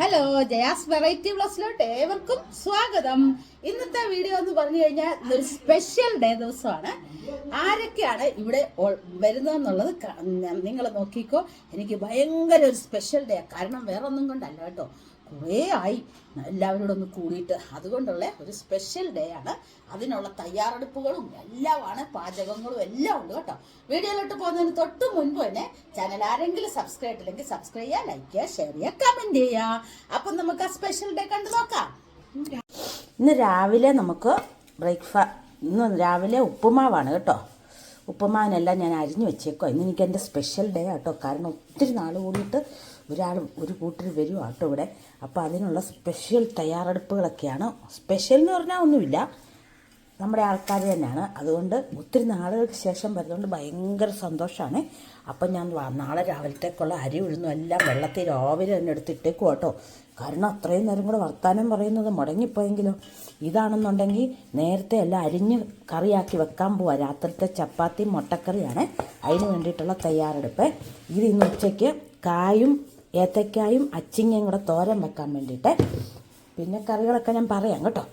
Hello Jaya's variety പ്ലസിലോട്ട് ഏവർക്കും സ്വാഗതം. ഇന്നത്തെ വീഡിയോ എന്ന് പറഞ്ഞു കഴിഞ്ഞാൽ ഇതൊരു സ്പെഷ്യൽ ഡേ ദിവസമാണ്. ആരൊക്കെയാണ് ഇവിടെ വരുന്നത് വരുന്നതെന്നുള്ളത് നിങ്ങൾ നോക്കിക്കോ. എനിക്ക് ഭയങ്കര ഒരു സ്പെഷ്യൽ ഡേ കാരണം വേറെ ഒന്നും കൊണ്ടല്ല കേട്ടോ. കുറേ ആയി എല്ലാവരോടും ഒന്ന് കൂടിയിട്ട്. അതുകൊണ്ടുള്ള ഒരു സ്പെഷ്യൽ ഡേ ആണ്. അതിനുള്ള തയ്യാറെടുപ്പുകളും എല്ലാമാണ് പാചകങ്ങളും എല്ലാം ഉണ്ട് കേട്ടോ. വീഡിയോയിലോട്ട് പോകുന്നതിന് തൊട്ട് മുൻപ് തന്നെ ചാനൽ ആരെങ്കിലും സബ്സ്ക്രൈബ് ചെയ്തില്ലെങ്കിൽ സബ്സ്ക്രൈബ് ചെയ്യുക ലൈക്ക് ചെയ്യുക ഷെയർ ചെയ്യുക കമന്റ് ചെയ്യുക. അപ്പം നമുക്ക് ആ സ്പെഷ്യൽ ഡേ കണ്ടു നോക്കാം. ഇന്ന് രാവിലെ നമുക്ക് ബ്രേക്ക്ഫാ ഇന്ന് രാവിലെ ഉപ്പുമാവാണ് കേട്ടോ. ഉപ്പുമാവിനെല്ലാം ഞാൻ അരിഞ്ഞു വെച്ചേക്കോ ഇന്ന് എനിക്ക് എന്റെ സ്പെഷ്യൽ ഡേ ആട്ടോ കാരണം ഒത്തിരി നാൾ കൂടിയിട്ട് ഒരാൾ ഒരു കൂട്ടർ വരും ആട്ടോ ഇവിടെ. അപ്പോൾ അതിനുള്ള സ്പെഷ്യൽ തയ്യാറെടുപ്പുകളൊക്കെയാണ്. സ്പെഷ്യൽ എന്ന് പറഞ്ഞാൽ ഒന്നുമില്ല. നമ്മുടെ ആൾക്കാർ തന്നെയാണ്. അതുകൊണ്ട് ഒത്തിരി നാളുകൾക്ക് ശേഷം വരുന്നതുകൊണ്ട് ഭയങ്കര സന്തോഷമാണ് അപ്പം ഞാൻ നാളെ രാവിലത്തേക്കുള്ള അരി ഉഴുന്നും എല്ലാം വെള്ളത്തിൽ രാവിലെ തന്നെ എടുത്തിട്ടേക്കും കേട്ടോ കാരണം അത്രയും നേരം കൂടെ വർത്താനം പറയുന്നത് മുടങ്ങിപ്പോയെങ്കിലോ? ഇതാണെന്നുണ്ടെങ്കിൽ നേരത്തെ എല്ലാം അരിഞ്ഞ് കറിയാക്കി വെക്കാൻ പോവാ. രാത്രിത്തെ ചപ്പാത്തി മുട്ടക്കറിയാണ്. അതിന് വേണ്ടിയിട്ടുള്ള തയ്യാറെടുപ്പ്. ഇത് ഇന്ന് ഉച്ചയ്ക്ക് കായും ഏത്തക്കായും അച്ചിങ്ങയും കൂടെ തോരൻ വെക്കാൻ വേണ്ടിയിട്ട്. പിന്നെ കറികളൊക്കെ ഞാൻ പറയാം കേട്ടോ.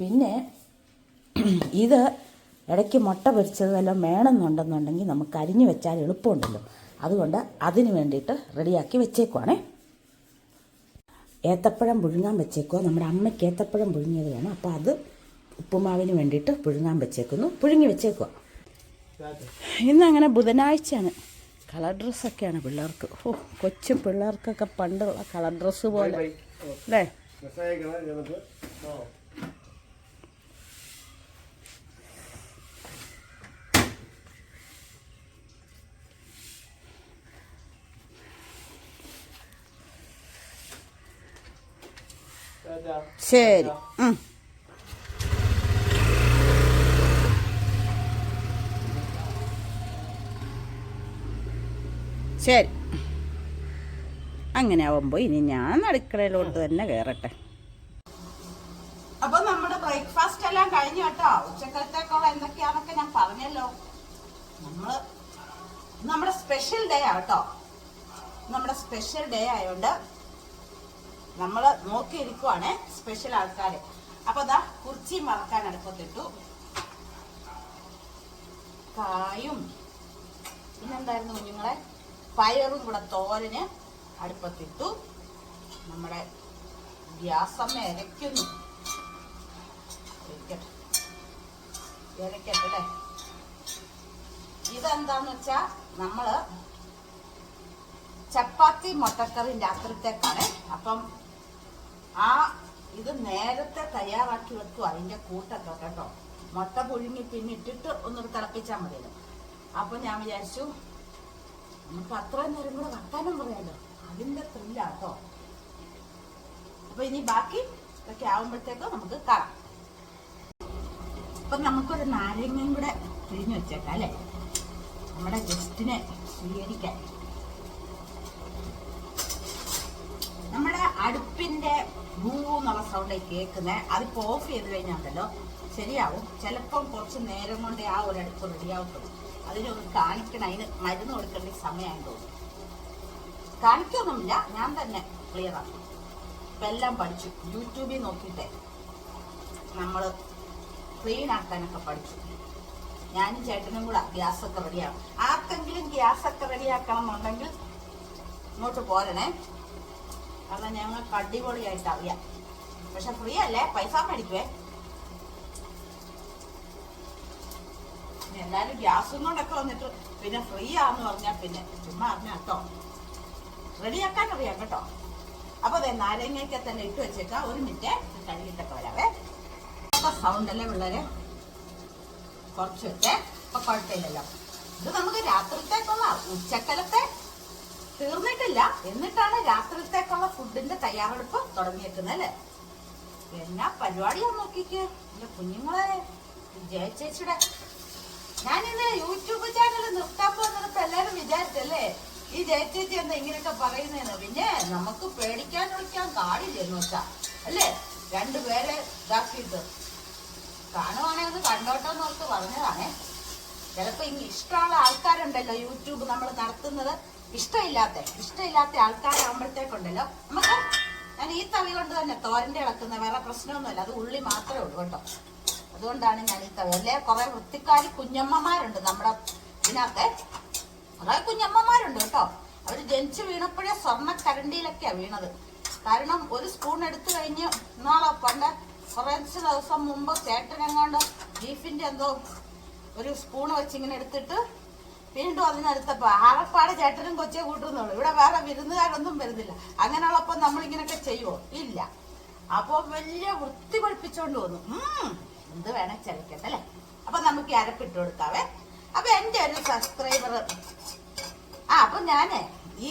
പിന്നെ ഇത് ഇടയ്ക്ക് മുട്ട പൊരിച്ചത് വല്ലതും വേണമെന്നുണ്ടെന്നുണ്ടെങ്കിൽ നമുക്ക് അരിഞ്ഞു വെച്ചാൽ എളുപ്പമുണ്ടല്ലോ. അതുകൊണ്ട് അതിന് വേണ്ടിയിട്ട് റെഡിയാക്കി വെച്ചേക്കുവാണേ. ഏത്തപ്പഴം പുഴുങ്ങാൻ വെച്ചേക്കുക നമ്മുടെ അമ്മയ്ക്ക് ഏത്തപ്പഴം പുഴുങ്ങിയത് വേണം അപ്പോൾ അത് ഉപ്പുമാവിന് വേണ്ടിയിട്ട് പുഴുങ്ങാൻ വെച്ചേക്കുന്നു. പുഴുങ്ങി വെച്ചേക്കുക ഇന്നങ്ങനെ ബുധനാഴ്ചയാണ്. കളർ ഡ്രസ്സൊക്കെയാണ് പിള്ളേർക്ക്. ഓ കൊച്ചു പിള്ളേർക്കൊക്കെ പണ്ടുള്ള കളർ ഡ്രസ്സ് പോലെ. അല്ലേ? ശരി. അങ്ങനെ ആവുമ്പോൾ ഇനി ഞാൻ അടുക്കളയിലോട്ട് തന്നെ കേറട്ടെ. അപ്പൊ നമ്മുടെ ബ്രേക്ക്ഫാസ്റ്റ് എല്ലാം കഴിഞ്ഞു കേട്ടോ. ഉച്ചക്കലത്തേക്കുള്ള എന്തൊക്കെയാണെന്നൊക്കെ ഞാൻ പറഞ്ഞല്ലോ. നമ്മൾ നമ്മുടെ സ്പെഷ്യൽ ഡേ ആട്ടോ നമ്മുടെ സ്പെഷ്യൽ ഡേ ആയതുകൊണ്ട് നമ്മൾ നോക്കിയിരിക്കുവാണ് സ്പെഷ്യൽ ആൾക്കാര്. അപ്പൊ അതാ കുറിച്ചി മറക്കാൻ അടുപ്പത്തിട്ടു. കായും. പിന്നെന്തായിരുന്നു കുഞ്ഞുങ്ങളെ? പയറും കൂടെ തോരന്. അടുപ്പത്തിട്ടു നമ്മുടെ ഗ്യാസമ്മ ഇരയ്ക്കുന്നു ഇരിക്കട്ടെ ഇരയ്ക്കട്ടെ ഇതെന്താന്ന് വെച്ചാ നമ്മൾ ചപ്പാത്തി മുട്ടക്കറി രാത്രിത്തേക്കാണ്. അപ്പം ആ ഇത് നേരത്തെ തയ്യാറാക്കി വെക്കും അതിന്റെ കൂട്ടൊക്കെ കേട്ടോ. മുട്ട പുഴുങ്ങി പിന്നെ ഇട്ടിട്ട് ഒന്നൊരു തിളപ്പിച്ചാൽ മതിയല്ലോ. അപ്പൊ ഞാൻ വിചാരിച്ചു നമുക്ക് അത്രയും നേരം കൂടെ വർത്താനം പറയാലോ. അതിന്റെ ത്രില്ലാട്ടോ അപ്പൊ ഇനി ബാക്കി ഇതൊക്കെ ആവുമ്പോഴത്തേക്ക് നമുക്ക് കാണാം. അപ്പൊ നമുക്കൊരു നാരങ്ങയും കൂടെ പിഴിഞ്ഞു വെച്ചേക്കാം അല്ലേ? നമ്മുടെ ഗസ്റ്റിനെ സ്വീകരിക്കാൻ. നമ്മുടെ അടുപ്പിന്റെ ഭൂ എന്നുള്ള സൗണ്ട് കേൾക്കുന്നത് അതിപ്പോ ഓഫ് ചെയ്ത് കഴിഞ്ഞാണ്ടല്ലോ ശരിയാവും. ചിലപ്പം കുറച്ച് നേരം കൊണ്ട് ആ ഒരു അടുപ്പ് റെഡിയാവും അതിനൊന്ന് കാണിക്കണം. അതിന് മരുന്ന് കൊടുക്കേണ്ട സമയമായി തോന്നുന്നു. കാണിക്കൊന്നുമില്ല. ഞാൻ തന്നെ ക്ലിയർ ആക്കും. ഇപ്പൊ എല്ലാം പഠിച്ചു. യൂട്യൂബിൽ നോക്കിട്ടെ നമ്മൾ ക്ലീൻ ആക്കാനൊക്കെ പഠിച്ചു. ഞാനും ചേട്ടനും കൂടെ ഗ്യാസ് ഒക്കെ റെഡിയാക്കും ആർക്കെങ്കിലും ഗ്യാസ് ഒക്കെ റെഡിയാക്കണം എന്നുണ്ടെങ്കിൽ ഇങ്ങോട്ട് പോരണേ. കാരണം ഞങ്ങൾക്ക് അടിപൊളിയായിട്ട് അറിയാം. പക്ഷെ ഫ്രീ അല്ലേ? പൈസ മേടിക്കുവേ? എന്തായാലും ഗ്യാസ് കൊണ്ടൊക്കെ വന്നിട്ട് പിന്നെ ഫ്രീ ആന്ന് പറഞ്ഞാൽ പിന്നെ ചുമ്മാ അറിഞ്ഞ കേട്ടോ. റെഡിയാക്കാൻ അറിയാം കേട്ടോ. അപ്പൊ അതെ നാരങ്ങയ്ക്ക് തന്നെ ഇട്ട് വെച്ചേക്കാം. ഒരു മിനിറ്റ് ഇത് കഴുകിട്ടൊക്കെ വരാവേ സൗണ്ട് അല്ലേ പിള്ളേരെ? വെച്ചേ. അപ്പൊ കുഴപ്പമില്ലല്ലോ. ഇത് നമുക്ക് രാത്രിത്തേക്കുള്ള ഉച്ചക്കലത്തെ തീർന്നിട്ടില്ല. എന്നിട്ടാണ് രാത്രിത്തേക്കുള്ള ഫുഡിന്റെ തയ്യാറെടുപ്പ് തുടങ്ങിയേക്കുന്നത് അല്ലേ? എന്നാ പരിപാടിയാ നോക്കിക്ക്. എന്റെ കുഞ്ഞുങ്ങളെ ജയ ഞാനിന്ന് യൂട്യൂബ് ചാനൽ നിർത്താൻ പോകുന്നപ്പോ എല്ലാരും വിചാരിച്ചല്ലേ? ഈ ജയച്ചേച്ചി ചേച്ചി എന്താ ഇങ്ങനെയൊക്കെ പറയുന്നതെന്ന് പിന്നെ നമുക്ക് പേടിക്കാൻ വിളിക്കാൻ കാടില്ലെന്ന് വെച്ചാ? അല്ലേ? രണ്ടുപേരെ ഇതാക്കിയിട്ട്. കാണുവാണെങ്കിൽ അത് കണ്ടോട്ടെന്ന് ഓർത്ത് പറഞ്ഞതാണേ. ചിലപ്പോ ഇനി ഇഷ്ടമുള്ള ആൾക്കാരുണ്ടല്ലോ യൂട്യൂബ് നമ്മൾ നടത്തുന്നത്. ഇഷ്ടമില്ലാത്ത ഇഷ്ടമില്ലാത്ത ആൾക്കാരാകുമ്പോഴത്തേക്കുണ്ടല്ലോ. നമുക്ക് ഞാൻ ഈ തവി കൊണ്ട് തന്നെ തോരന്റെ ഇളക്കുന്ന വേറെ പ്രശ്നമൊന്നുമില്ല. അത് ഉള്ളി മാത്രമേ ഉള്ളൂ കേട്ടോ. അതുകൊണ്ടാണ് ഞാൻ ഈ തവി. അല്ലേ? കുറെ വൃത്തിക്കാരി കുഞ്ഞമ്മമാരുണ്ട് നമ്മുടെ ഇതിനകത്തെ. കുറെ കുഞ്ഞമ്മമാരുണ്ട് കേട്ടോ. അവർ ജനിച്ചു വീണപ്പോഴേ സ്വർണ കരണ്ടിയിലൊക്കെയാ വീണത്. കാരണം ഒരു സ്പൂൺ എടുത്തു കഴിഞ്ഞ് ഇന്നാളോ പണ്ട് കുറച്ച് ദിവസം മുമ്പ് ചേട്ടനെങ്ങാണ്ട് ബീഫിന്റെ എന്തോ ഒരു സ്പൂൺ വെച്ച് ഇങ്ങനെ എടുത്തിട്ട് വീണ്ടും അതിനടുത്തപ്പോ ആകപ്പാടെ ചേട്ടനും കൊച്ചേ കൂട്ടുന്നുള്ളൂ. ഇവിടെ വേറെ വിരുന്നുകാരൊന്നും വരുന്നില്ല. അങ്ങനെയുള്ളപ്പോ നമ്മളിങ്ങനൊക്കെ ചെയ്യുമോ ഇല്ല. അപ്പൊ വലിയ വൃത്തി പഠിപ്പിച്ചോണ്ട് വന്നു. എന്ത് വേണേ ചലിക്കട്ടെ അല്ലേ? അപ്പൊ നമുക്ക് അരപ്പിട്ട് കൊടുക്കാവേ. അപ്പൊ എന്റെ ഒരു സബ്സ്ക്രൈബർ ആ അപ്പൊ ഞാനേ ഈ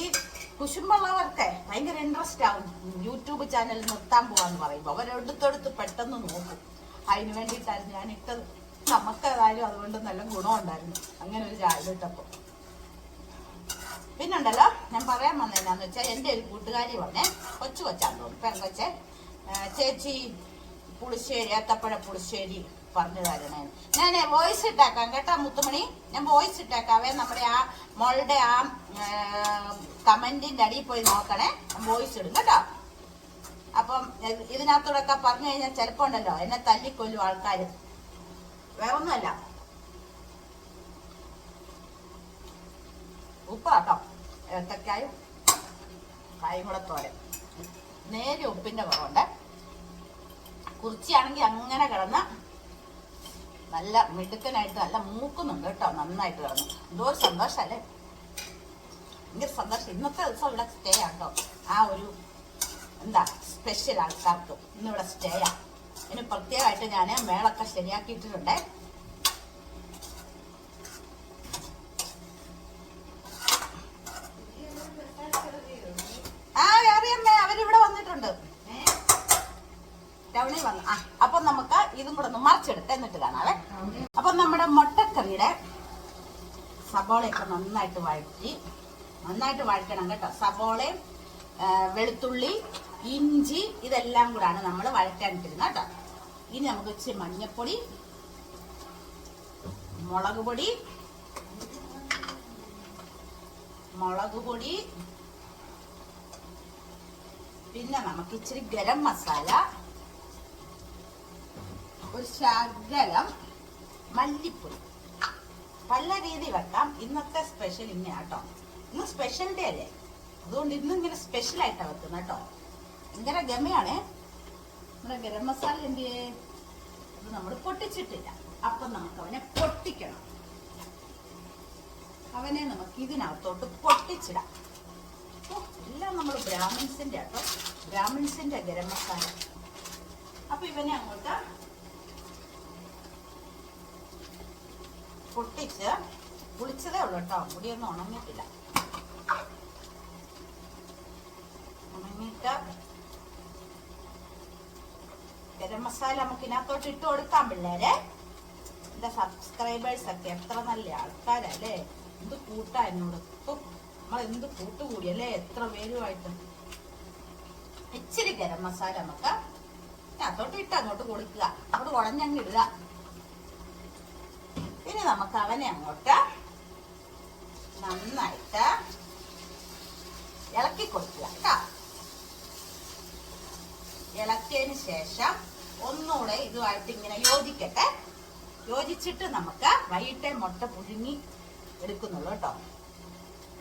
കുശുമ്പുള്ളവർക്ക് ഭയങ്കര ഇൻട്രസ്റ്റ് ആവും യൂട്യൂബ് ചാനൽ നിർത്താൻ പോവാന്ന് പറയുമ്പോ. അവരെടുത്തെടുത്ത് പെട്ടെന്ന് നോക്കും. അതിന് വേണ്ടിയിട്ടായിരുന്നു ഞാൻ ഇട്ടത്. നമുക്ക് ഏതായാലും അതുകൊണ്ട് നല്ല ഗുണമുണ്ടായിരുന്നു അങ്ങനെ ഒരു ചാനൽ ഇട്ടപ്പോ. പിന്നുണ്ടല്ലോ ഞാൻ പറയാൻ വന്നതെന്നാന്ന് വെച്ചാൽ എന്റെ ഒരു കൂട്ടുകാരി വന്നേ കൊച്ചു കൊച്ചാന്ന് തോന്നുന്നു. പെങ്കൊച്ചെ ചേച്ചി പുളിശ്ശേരി ഏത്തപ്പഴ പുളിശ്ശേരി. പറഞ്ഞു തരണേ ഞാൻ വോയിസ് ഇട്ടേക്കാം കേട്ടോ മുത്തുമണി. ഞാൻ വോയിസ് ഇട്ടേക്കാവേ. നമ്മുടെ ആ മോളുടെ ആ കമന്റിന്റെ അടിയിൽ പോയി നോക്കണേ. വോയിസ് ഇടും കേട്ടോ. അപ്പം ഇത് ഇതിനകത്തൂടെ ഒക്കെ പറഞ്ഞു കഴിഞ്ഞാൽ ചിലപ്പോ ഉണ്ടല്ലോ എന്നെ തല്ലിക്കൊല്ലും ആൾക്കാർ വേറൊന്നുമല്ല ഉപ്പ് കേട്ടോ. ഏത്തക്കായും കായും കൂടെ നേരെ ഉപ്പിന്റെ കുറവുണ്ട് കുറിച്ചിയാണെങ്കിൽ അങ്ങനെ കിടന്ന് നല്ല മിടുക്കനായിട്ട് നല്ല മൂക്കുന്നുണ്ട് കേട്ടോ നന്നായിട്ട് കിടന്നു എന്തോ ഒരു സന്തോഷമല്ലേ ഭയങ്കര സന്തോഷം. ഇന്നത്തെ ദിവസം ഇവിടെ സ്റ്റേ ആട്ടോ ആ ഒരു എന്താ സ്പെഷ്യൽ ആൾക്കാർക്ക് ഇന്നിവിടെ സ്റ്റേ ആ. ഇനി പ്രത്യേകമായിട്ട് ഞാൻ മേളൊക്കെ ശരിയാക്കിയിട്ടിട്ടുണ്ടേ. ആ അറിയമ്മേ അവരിവിടെ വന്നിട്ടുണ്ട്. ടൗണിൽ വന്നു ആ. അപ്പൊ നമുക്ക് ഇതും കൂടെ ഒന്ന് മറിച്ചെടുത്ത് എന്നിട്ട് കാണാവേ. അപ്പൊ നമ്മുടെ മുട്ടക്കറിയുടെ സബോളയൊക്കെ നന്നായിട്ട് വഴറ്റി നന്നായിട്ട് വഴറ്റണം കേട്ടോ. സബോളയും വെളുത്തുള്ളി ഇഞ്ചി ഇതെല്ലാം കൂടാണ് നമ്മൾ വഴറ്റാനിട്ടിരുന്നത് കേട്ടോ. ഇനി നമുക്ക് ഇച്ചിരി മഞ്ഞപ്പൊടി മുളക് പൊടി മുളക് പൊടി പിന്നെ നമുക്ക് ഇച്ചിരി ഗരം മസാല ഒരു ശകലം മല്ലിപ്പൊടി. പല രീതി വെക്കാം. ഇന്നത്തെ സ്പെഷ്യൽ ഇങ്ങനെ കേട്ടോ ഇന്ന് സ്പെഷ്യൽ ഡേ അല്ലേ? അതുകൊണ്ട് ഇന്ന് ഇങ്ങനെ സ്പെഷ്യൽ ആയിട്ടാണ് വെക്കുന്നത് കേട്ടോ. ഭയങ്കര ഗമയാണേ. നമ്മുടെ ഗരം മസാല എന്ത് അത് നമ്മൾ പൊട്ടിച്ചിട്ടില്ല. അപ്പൊ നമുക്ക് അവനെ പൊട്ടിക്കണം. അവനെ നമുക്ക് ഇതിനകത്തോട്ട് പൊട്ടിച്ചിടാം. എല്ലാം നമ്മൾ ബ്രാഹ്മിൻസിന്റെ കേട്ടോ ബ്രാഹ്മിൻസിന്റെ ഗരം മസാല. അപ്പൊ ഇവനെ അങ്ങോട്ട് പൊട്ടിച്ച് പുളിച്ചതേ ഉള്ളൂ കേട്ടോ. പൊടിയൊന്നും ഉണങ്ങിയിട്ടില്ല. ഉണങ്ങിയിട്ട് ഗരം മസാല നമുക്ക് ഇതിനകത്തോട്ട് ഇട്ട് കൊടുക്കാം പിള്ളേരെ. എന്റെ സബ്സ്ക്രൈബേഴ്സ് ഒക്കെ എത്ര നല്ല ആൾക്കാരല്ലേ. എന്ത് കൂട്ടാ എന്നോട്. ഇപ്പം നമ്മൾ എന്ത് കൂട്ടുകൂടിയല്ലേ എത്ര പേരുമായിട്ട്. ഇച്ചിരി ഗരം മസാല നമുക്ക് അതിനകത്തോട്ട് ഇട്ട് അങ്ങോട്ട് കൊടുക്കുക. അവിടെ ഉടഞ്ഞങ്ങിടുക ഇനി നമുക്ക് അവനെ അങ്ങോട്ട് നന്നായിട്ട് ഇളക്കി കൊടുക്കുക കേട്ടോ. ഇളക്കിയതിന് ശേഷം ഒന്നുകൂടെ ഇതുമായിട്ട് ഇങ്ങനെ യോജിക്കട്ടെ. യോജിച്ചിട്ട് നമുക്ക് വൈകിട്ട് മുട്ട പുഴുങ്ങി എടുക്കുന്നുള്ളൂ കേട്ടോ.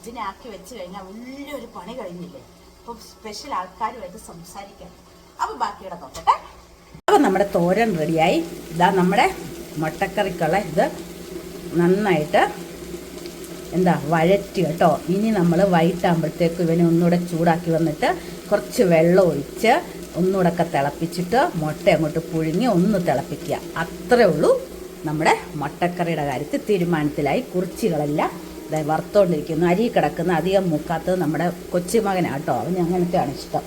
ഇതിനാക്കി വെച്ച് കഴിഞ്ഞാൽ വലിയൊരു പണി കഴിഞ്ഞില്ലേ? അപ്പൊ സ്പെഷ്യൽ ആൾക്കാരുമായിട്ട് സംസാരിക്കാം. അപ്പൊ ബാക്കിയുടെ നോക്കട്ടെ. അപ്പൊ നമ്മുടെ തോരൻ റെഡിയായി ഇതാ നമ്മുടെ മുട്ടക്കറിക്കുള്ള ഇത്. നന്നായിട്ട് എന്താ വഴറ്റി കേട്ടോ. ഇനി നമ്മൾ വൈകിട്ടാകുമ്പോഴത്തേക്ക് ഇവനെ ഒന്നുകൂടെ ചൂടാക്കി വന്നിട്ട് കുറച്ച് വെള്ളം ഒഴിച്ച് ഒന്നുകൂടെ ഒക്കെ തിളപ്പിച്ചിട്ട് മുട്ട അങ്ങോട്ട് പുഴുങ്ങി ഒന്ന് തിളപ്പിക്കുക. അത്രേ ഉള്ളൂ നമ്മുടെ മുട്ടക്കറിയുടെ കാര്യത്തിൽ തീരുമാനത്തിലായി. കുറിച്ചികളെല്ലാം വറുത്തോണ്ടിരിക്കുന്നു. അരി കിടക്കുന്ന അധികം മുക്കാത്തത് നമ്മുടെ കൊച്ചുമകനാട്ടോ അവന് അങ്ങനത്തെയാണ് ഇഷ്ടം.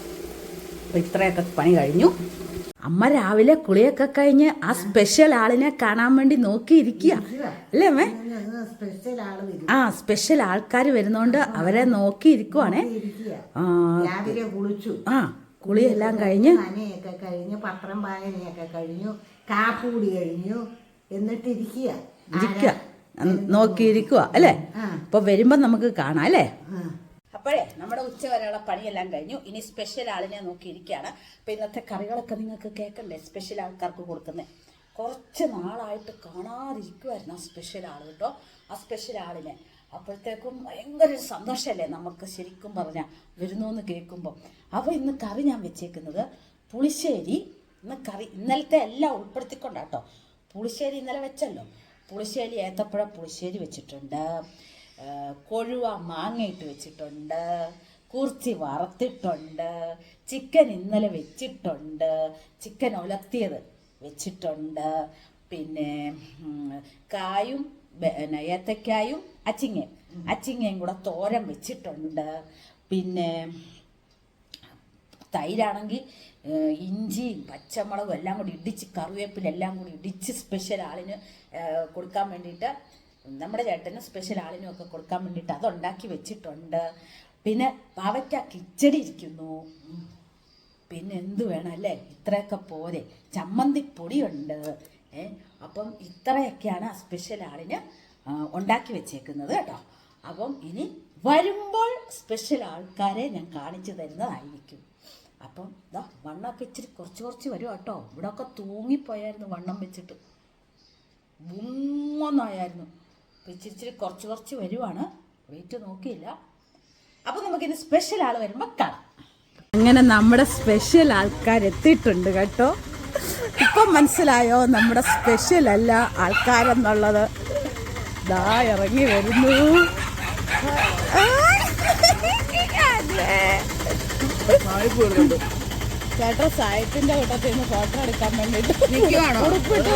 അപ്പോൾ ഇത്രയൊക്കെ പണി കഴിഞ്ഞു. അമ്മ രാവിലെ കുളിയൊക്കെ കഴിഞ്ഞ് ആ സ്പെഷ്യൽ ആളിനെ കാണാൻ വേണ്ടി നോക്കിയിരിക്കുക അല്ലേ അമ്മേ? ആ സ്പെഷ്യൽ ആൾക്കാർ വരുന്നോണ്ട് അവരെ നോക്കിയിരിക്കുവാണേ. ആ രാവിലെ കുളിച്ചു. ആ കുളിയെല്ലാം കഴിഞ്ഞ്. കഴിഞ്ഞ് പത്രം വായനയൊക്കെ കഴിഞ്ഞു കാപ്പൂടി കഴിഞ്ഞു എന്നിട്ട് ഇരിക്കുക ഇരിക്കുക നോക്കിയിരിക്കുക അല്ലേ. അപ്പൊ വരുമ്പോ നമുക്ക് കാണാം അല്ലേ. അപ്പോഴേ നമ്മുടെ ഉച്ച വരെയുള്ള പണിയെല്ലാം കഴിഞ്ഞു. ഇനി സ്പെഷ്യൽ ആളിനെ നോക്കിയിരിക്കുകയാണ്. അപ്പം ഇന്നത്തെ കറികളൊക്കെ നിങ്ങൾക്ക് കേൾക്കണ്ടേ? സ്പെഷ്യൽ ആൾക്കാർക്ക് കൊടുക്കുന്നത് കുറച്ച് നാളായിട്ട് കാണാതിരിക്കുമായിരുന്നു ആ സ്പെഷ്യൽ ആൾ കേട്ടോ. ആ സ്പെഷ്യൽ ആളിനെ. അപ്പോഴത്തേക്കും ഭയങ്കര ഒരു സന്തോഷമല്ലേ നമുക്ക് ശരിക്കും പറഞ്ഞാൽ വരുന്നു എന്ന് കേൾക്കുമ്പോൾ അപ്പോൾ ഇന്ന് കറി ഞാൻ വെച്ചേക്കുന്നത് പുളിശ്ശേരി ഇന്ന് കറി ഇന്നലത്തെ എല്ലാം ഉൾപ്പെടുത്തിക്കൊണ്ടാട്ടോ. പുളിശ്ശേരി ഇന്നലെ വെച്ചല്ലോ. പുളിശ്ശേരി ഏത്തപ്പഴം പുളിശ്ശേരി വെച്ചിട്ടുണ്ട്. കൊഴുവ മാങ്ങയിട്ട് വെച്ചിട്ടുണ്ട് കുർച്ചി വറുത്തിട്ടുണ്ട് ചിക്കൻ ഇന്നലെ വെച്ചിട്ടുണ്ട് ചിക്കൻ ഉലർത്തിയത് വെച്ചിട്ടുണ്ട് പിന്നെ കായും പിന്നെ ഏത്തക്കായും അച്ചിങ്ങയും അച്ചിങ്ങയും കൂടെ തോരൻ വെച്ചിട്ടുണ്ട്. പിന്നെ തൈരാണെങ്കിൽ ഇഞ്ചിയും പച്ചമുളകും എല്ലാം കൂടി ഇടിച്ച് കറിവേപ്പിലെല്ലാം കൂടി ഇടിച്ച് സ്പെഷ്യൽ ആളിന് കൊടുക്കാൻ വേണ്ടിയിട്ട് നമ്മുടെ ചേട്ടനും സ്പെഷ്യൽ ആളിനും ഒക്കെ കൊടുക്കാൻ വേണ്ടിയിട്ട് അതുണ്ടാക്കി വെച്ചിട്ടുണ്ട്. പിന്നെ പാവയ്ക്ക കിച്ചടി ഇരിക്കുന്നു. പിന്നെ എന്ത് വേണം അല്ലേ? ഇത്രയൊക്കെ പോരെ. ചമ്മന്തി പൊടിയുണ്ട്. ഏ അപ്പം ഇത്രയൊക്കെയാണ് ആ സ്പെഷ്യൽ ആളിന് ഉണ്ടാക്കി വെച്ചേക്കുന്നത് കേട്ടോ. അപ്പം ഇനി വരുമ്പോൾ സ്പെഷ്യൽ ആൾക്കാരെ ഞാൻ കാണിച്ചു തരുന്നതായിരിക്കും. അപ്പം ഇതാ വണ്ണമൊക്കെ ഇച്ചിരി കുറച്ച് കുറച്ച് വരും കേട്ടോ. ഇവിടെയൊക്കെ തൂങ്ങിപ്പോയായിരുന്നു വണ്ണം വെച്ചിട്ട്. ബുമ്മൊന്നായിരുന്നു അപ്പം ഇച്ചിരി ഇച്ചിരി കുറച്ച് കുറച്ച് വരുവാണ്. വെയിറ്റ് നോക്കിയില്ല. അപ്പോൾ നമുക്കിന്ന് സ്പെഷ്യൽ ആൾ വരുമ്പോൾ കാണാം. അങ്ങനെ നമ്മുടെ സ്പെഷ്യൽ ആൾക്കാർ എത്തിയിട്ടുണ്ട് കേട്ടോ. ഇപ്പം മനസ്സിലായോ? നമ്മുടെ സ്പെഷ്യൽ അല്ല ആൾക്കാരെന്നുള്ളത്. ദാ ഇറങ്ങി വരുന്നു. ചേട്ടാ സായത്തിന്റെ കൂട്ടത്തിൽ നിന്ന് ഫോട്ടോ എടുക്കാൻ വേണ്ടിട്ട് ഉടുപ്പിട്ട്.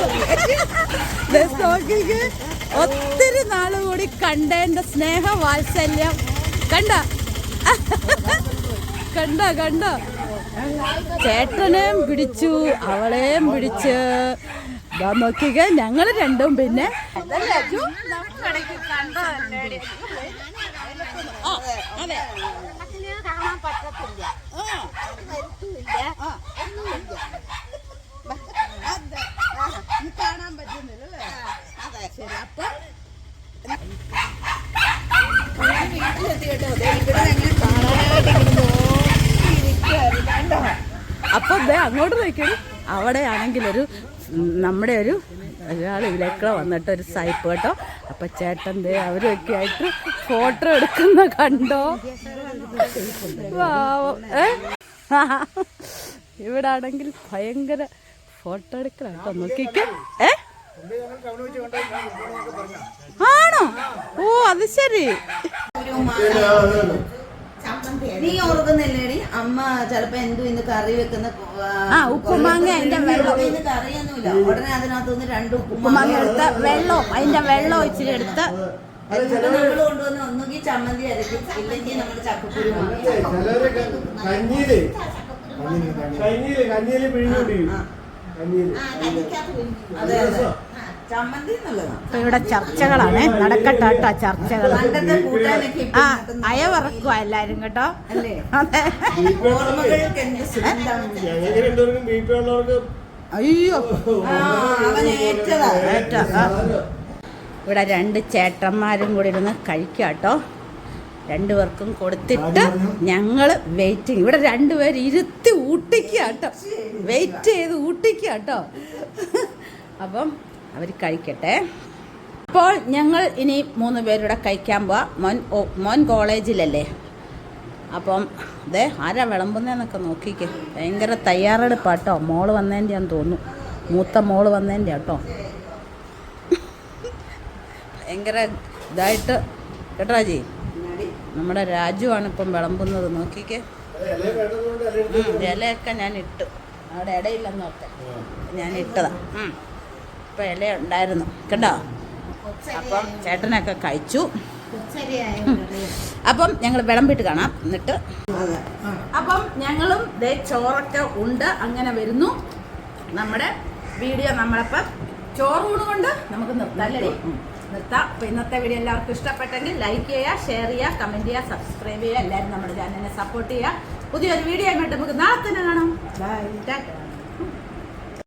ഒത്തിരി നാൾ കൂടി കണ്ടേണ്ട സ്നേഹ വാത്സല്യം കണ്ട? കണ്ട കണ്ട? ചേട്ടനെയും പിടിച്ചു അവളെയും പിടിച്ച്. നോക്കിക്ക ഞങ്ങൾ രണ്ടും പിന്നെ അതെ. കാണാൻ പറ്റത്തില്ല. ആ. അതെ. ആ, ഇനി കാണാൻ പറ്റുന്നില്ലല്ലേ അതെ ശരി അപ്പൊ കാണാനായിട്ട്? അപ്പൊ ദേ അങ്ങോട്ട് നോക്കിയത് അവിടെ ആണെങ്കിൽ ഒരു നമ്മുടെ ഒരു ഒരാൾ ഇതിലേക്ക് വന്നിട്ട് ഒരു സൈപ്പ് കേട്ടോ. അപ്പൊ ചേട്ടൻ ദേ അവരൊക്കെ ആയിട്ട് ഫോട്ടോ എടുക്കുന്ന കണ്ടോ? ഇവിടെ ആണെങ്കിൽ ഭയങ്കര ഫോട്ടോ എടുക്കണം കേട്ടോ. നോക്കിക്കേ. ഏ? ആണോ? ഓ അത് ശരി. നീ ഓർക്കുന്നില്ലേടി? അമ്മ ചിലപ്പോ എന്തു ഇന്ന് കറി വെക്കുന്ന ആ, ഉപ്പുമാങ്ങ അതിന്റെ വെള്ളം. കറിയൊന്നുമില്ല. ഉടനെ അതിനകത്തുനിന്ന് രണ്ട് ഉപ്പുമാങ്ങ എടുത്ത് വെള്ളം അതിന്റെ വെള്ളം ഇച്ചിരി എടുത്ത് നമ്മൾ കൊണ്ടുവന്ന് ഒന്നുകിൽ ചമ്മന്തി അരക്കും ഇല്ലെങ്കിൽ നമ്മൾ ചക്കക്കുരു പിഴിഞ്ഞു അതെ അതെ. ഇപ്പൊ ഇവിടെ ചർച്ചകളാണ്. നടക്കട്ടെ കേട്ടോ ചർച്ചകൾ ആ അയവറക്കുക എല്ലാരും കേട്ടോ. അയ്യോ. ഇവിടെ രണ്ട് ചേട്ടന്മാരും കൂടി ഇരുന്ന് കഴിക്കാട്ടോ കേട്ടോ. രണ്ടുപേർക്കും കൊടുത്തിട്ട് ഞങ്ങൾ വെയിറ്റിംഗ് ഇവിടെ രണ്ടുപേർ ഇരുത്തി ഊട്ടിക്കുക കേട്ടോ. വെയിറ്റ് ചെയ്ത് ഊട്ടിക്കുക കേട്ടോ. അപ്പം അവർ കഴിക്കട്ടെ. അപ്പോൾ ഞങ്ങൾ ഇനി മൂന്ന് പേരുടെ കഴിക്കാൻ പോവാം. മോൻ മോൻ കോളേജിലല്ലേ. അപ്പം അതെ ആരാ വിളമ്പുന്നതെന്നൊക്കെ നോക്കിക്കേ. ഭയങ്കര തയ്യാറെടുപ്പാട്ടോ. മോൾ വന്നതിന്റെയാന്ന് തോന്നുന്നു. മൂത്ത മോൾ വന്നതിന്റെ കേട്ടോ ഭയങ്കര ഇതായിട്ട്. കേട്ടോ ജി നമ്മുടെ രാജുവാണ് ഇപ്പം വിളമ്പുന്നത്. നോക്കിക്കേ. ഇലയൊക്കെ ഞാൻ ഇട്ടു. അവിടെ ഇടയില്ലെന്നൊക്കെ ഞാൻ ഇട്ടതാ. ഉം. ഇപ്പം ഇല ഉണ്ടായിരുന്നു. കണ്ടോ അപ്പം ചേട്ടനൊക്കെ കഴിച്ചു. അപ്പം ഞങ്ങൾ വിളമ്പിട്ട് കാണാം. എന്നിട്ട് അപ്പം ഞങ്ങളും ദേ ചോറൊക്കെ ഉണ്ട്. അങ്ങനെ വരുന്നു. നമ്മുടെ വീഡിയോ നമ്മളപ്പം ചോറൂണ് കൊണ്ട് നമുക്ക് നിർത്താല്ലേ നിർത്താം. അപ്പോൾ ഇന്നത്തെ വീഡിയോ എല്ലാവർക്കും ഇഷ്ടപ്പെട്ടെങ്കിൽ ലൈക്ക് ചെയ്യുക ഷെയർ ചെയ്യുക കമന്റ് ചെയ്യുക സബ്സ്ക്രൈബ് ചെയ്യുക. എല്ലാവരും നമ്മുടെ ചാനലിനെ സപ്പോർട്ട് ചെയ്യുക. പുതിയൊരു വീഡിയോ ആയിട്ട് നമുക്ക് നാളെ തന്നെ കാണാം. ബൈ